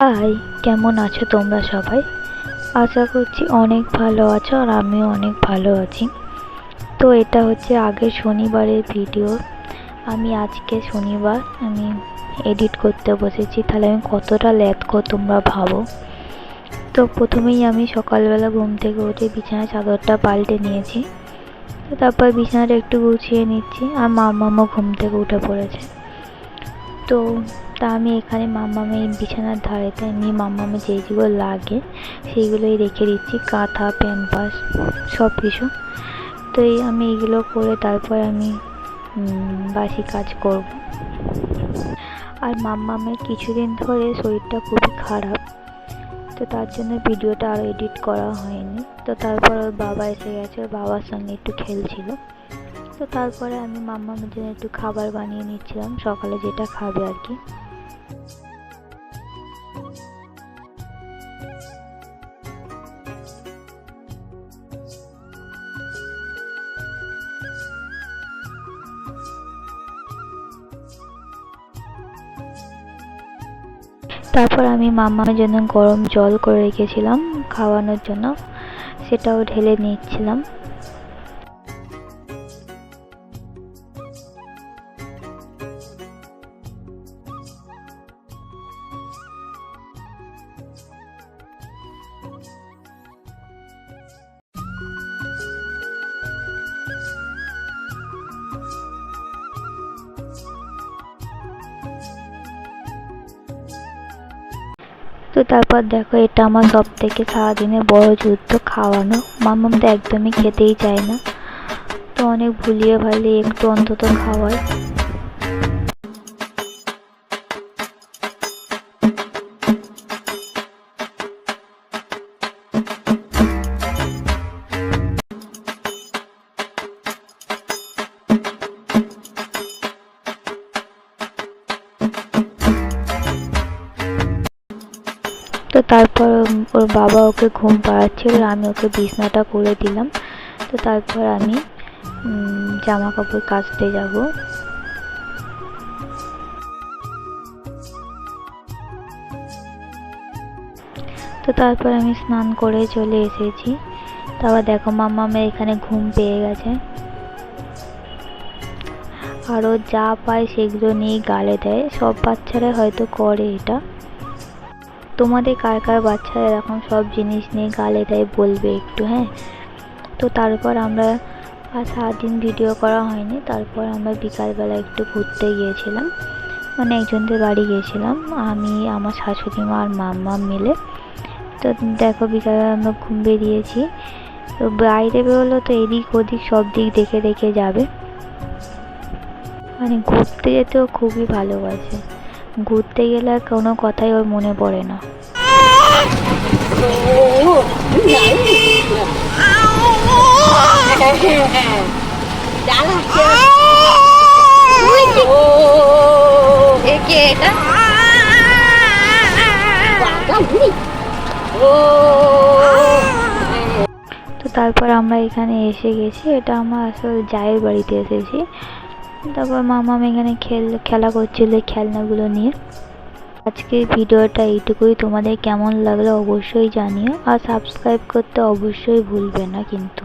High, কেমন আছো তোমরা সবাই? আশা করছি অনেক ভালো আছো আর আমিও অনেক ভালো আছি। তো এটা হচ্ছে আগের শনিবারের ভিডিও। আমি আজকে শনিবার, আমি এডিট করতে বসেছি। তাহলে আমি কতটা ল্যাথকো তোমরা ভাবো? তো প্রথমেই আমি সকালবেলা ঘুম থেকে উঠে বিছানার চাদরটা পাল্টে নিয়েছি। তো তারপর বিছানাটা একটু গুছিয়ে নিচ্ছি আর মামামও ঘুম থেকে উঠে পড়েছে। তো তা আমি এখানে মামামে বিছানার ধারেতে মামামে যে যেগুলো লাগে সেইগুলোই রেখে দিচ্ছি, কাঁথা, প্যাম্পাস সব কিছু তো এই আমি এগুলো করে তারপর আমি বাসি কাজ করব। আর মাম্মামের কিছুদিন ধরে শরীরটা খুবই খারাপ, তো তার জন্য ভিডিওটা আরও এডিট করা হয়নি। তো তারপর ওর বাবা এসে গেছে, ওর বাবার সঙ্গে একটু খেলছিল। তো তারপরে আমি মাম্মামের জন্য একটু খাবার বানিয়ে নিচ্ছিলাম, সকালে যেটা খাবে আর কি। তারপর আমি মামার জন্য গরম জল করে রেখেছিলাম খাওয়ানোর জন্য। সেটাও ঢেলে নিচ্ছিলাম। তো তারপর দেখো, এটা আমার সব থেকে সারাদিনের বড় যুদ্ধ, খাওয়ানো। মামাম তো একদমই খেতেই চায় না। তো অনেক ভুলিয়ে ভালিয়ে একটু অন্তত খাওয়াই। তো তারপর ওর বাবা ওকে ঘুম পাড়াচ্ছিল আর আমি ওকে বিছনাটা করে দিলাম। তো তারপর আমি জামা কাপড় কাচতে যাব। তো তারপর আমি স্নান করে চলে এসেছি। তারপর দেখো, মাম্মা আমার এখানে ঘুম পেয়ে গেছে। আরও যা পায় সেগুলো নিয়ে গালে দেয়। সব বাচ্চারা হয়তো করে এটা। তোমাদের কার কার বাচ্চারা এরকম সব জিনিস নিয়ে গালে দেয় বলবে একটু হ্যাঁ? তো তারপর আমরা আর সারাদিন ভিডিও করা হয়নি, তারপর আমরা বিকালবেলা একটু ঘুরতে গিয়েছিলাম। মানে একজনদের বাড়ি গিয়েছিলাম, আমি, আমার শাশুড়ি মা আর মাম্মা মিলে। তো দেখো বিকালবেলা আমরা ঘুম বেরিয়েছি। তো বাইরে বেরোলো তো এদিক ওদিক সব দিক দেখে দেখে যাবে। মানে ঘুরতে যেতেও খুবই ভালোবাসে। ঘুরতে গেলে আর কোনো কথাই ওর মনে পড়ে না। একে এটা? তো তারপর আমরা এখানে এসে গেছি এটা আমরা আসলে জায়ের বাড়িতে এসেছি। তারপর মামা এখানে খেল, খেলা করছিল খেলনাগুলো নিয়ে। আজকের ভিডিওটা এইটুকুই। তোমাদের কেমন লাগল অবশ্যই জানিও। আর সাবস্ক্রাইব করতে অবশ্যই ভুলবে না কিন্তু।